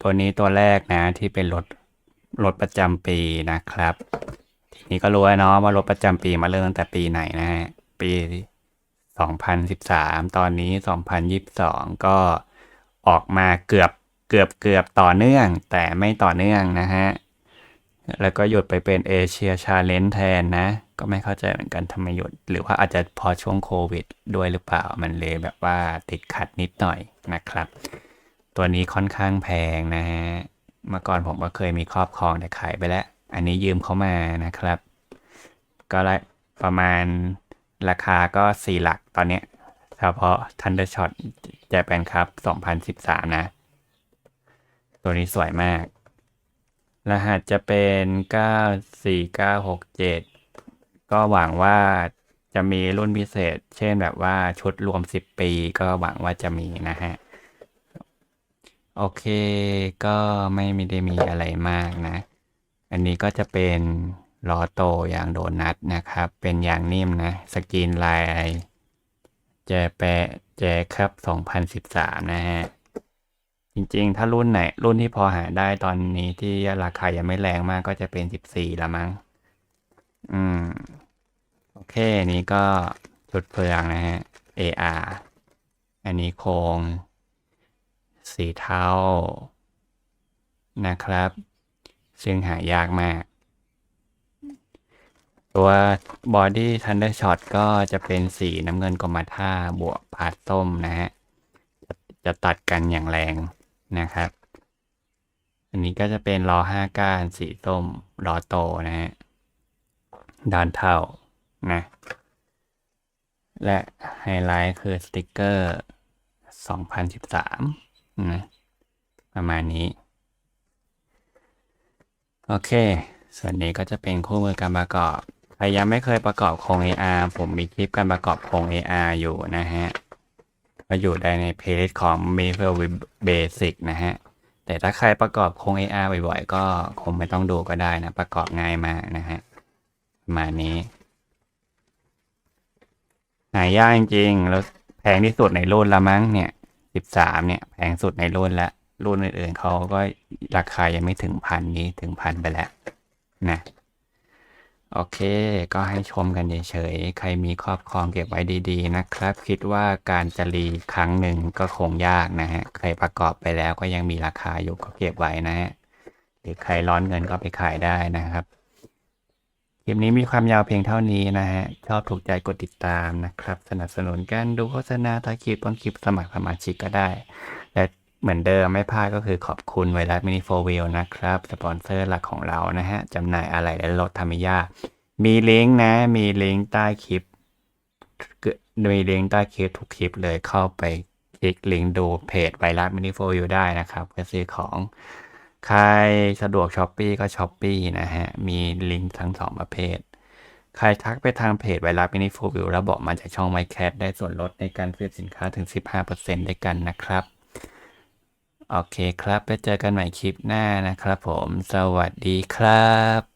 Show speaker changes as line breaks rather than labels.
ตัวนี้ตัวแรกนะที่เป็นรถรถประจำปีนะครับ ทีนี้ก็รู้แล้วเนาะว่ารถประจำปีมาเริ่มตั้งแต่ปีไหนนะฮะปี 2013 ตอนนี้ 2022 ก็ออกมาเกือบเกือบเกือบต่อเนื่อง แต่ไม่ต่อเนื่องนะฮะ แล้วก็หยุดไปเป็นเอเชียชาเลนจ์แทนนะ ก็ไม่เข้าใจเหมือนกันทำไมหยุด หรือว่าอาจจะพอช่วงโควิดด้วยหรือเปล่า มันเลยแบบว่าติดขัดนิดหน่อยนะครับ ตัวนี้ค่อนข้างแพงนะฮะ เมื่อก่อนผมก็เคยมีครอบครองแต่ขายไปแล้ว อันนี้ยืมเขามานะครับ ก็ละประมาณราคาก็สี่หลักตอนเนี้ยเฉพาะ Thundershot Japan Cup 2013 นะ ตัวนี้สวยมาก รหัสจะเป็น 94967 ก็หวังว่าจะมีรุ่นพิเศษ เช่นแบบว่าชุดรวม 10 ปี ก็หวังว่าจะมีนะฮะ โอเค ก็ไม่มีได้มีอะไรมากนะ อันนี้ก็จะเป็นล้อโตอย่างโดนัทนะครับ เป็นยางนิ่มนะ สกรีนลายแจแปะแจครับ 2013 นะฮะ จริงๆ ถ้ารุ่นไหน รุ่นที่พอหาได้ตอนนี้ที่ราคายังไม่แรงมากก็จะเป็น 14 ละมั้ง อืม โอเค นี้ก็ชุดเฟืองนะฮะ AR อันนี้โครง สีเทานะครับ ซึ่งหายากมาก ตัวบอดี้ทันเดอร์ช็อตก็จะเป็นสีน้ำเงินกรมท่าบวกพาดส้มนะฮะจะจะตัดกันอย่างแรงนะครับ อันนี้ก็จะเป็นล้อห้าก้านสีส้มล้อโตนะฮะด้านเท่านะ และไฮไลท์คือสติกเกอร์ 2013 นะประมาณนี้ โอเค ส่วนนี้ก็จะเป็นคู่มือการประกอบ ใครยังไม่เคยประกอบโครง AR ผมมีคลิปการประกอบโครง AR อยู่นะฮะก็อยู่ได้ในเพลย์ของ m a p l e Basic นะฮะ แต่ถ้าใครประกอบโครง AR บ่อยๆ ก็คงไม่ต้องดูก็ได้นะ ประกอบง่ายมากนะฮะประมาณนี้หายากจริงๆ แล้วแพงที่สุดในรุ่นละมั้งเนี่ย 13เนี่ยแพงสุดในรุ่นละรุ่นอื่นๆเขาก็ราคายังไม่ถึงพันนี้ถึงพันไปแล้วนะโอเค ก็ให้ชมกันเฉยๆ ใครมีครอบครองเก็บไว้ดีๆ นะครับ คิดว่าการจะรีครั้งหนึ่งก็คงยากนะฮะ ใครประกอบไปแล้วก็ยังมีราคาอยู่ก็เก็บไว้นะฮะ หรือใครร้อนเงินก็ไปขายได้นะครับ ลิปนี้มีความยาวเพียงเท่านี้นะฮะ ชอบถูกใจกดติดตามนะครับ สนับสนุนการดูโฆษณาท้ายคลิปต้นคลิปสมัครสมาชิกก็ได้ และเหมือนเดิมไม่พลาดก็คือขอบคุณไวรัสมินิโฟวิลนะครับ สปอนเซอร์หลักของเรานะฮะจำหน่ายอะไรและรถทามิยามีลิงก์นะ มีลิงก์ใต้คลิปมีลิงก์ใต้คลิปทุกคลิปเลยเข้าไปคลิกลิงก์ดูเพจไวรัสมินิโฟวิลได้นะครับเพื่อซื้อของ ใครสะดวกช้อปปีก็ช้อปปีนะฮะ มีลิงก์ทั้งสองประเภท ใครทักไปทางเพจไวรัสมินิโฟวิวแล้วบอกมาจากช่องไมแคทได้ส่วนลดในการซื้อสินค้าถึง 15%ด้วยกันนะครับ โอเคครับ ไปเจอกันใหม่คลิปหน้านะครับผม สวัสดีครับ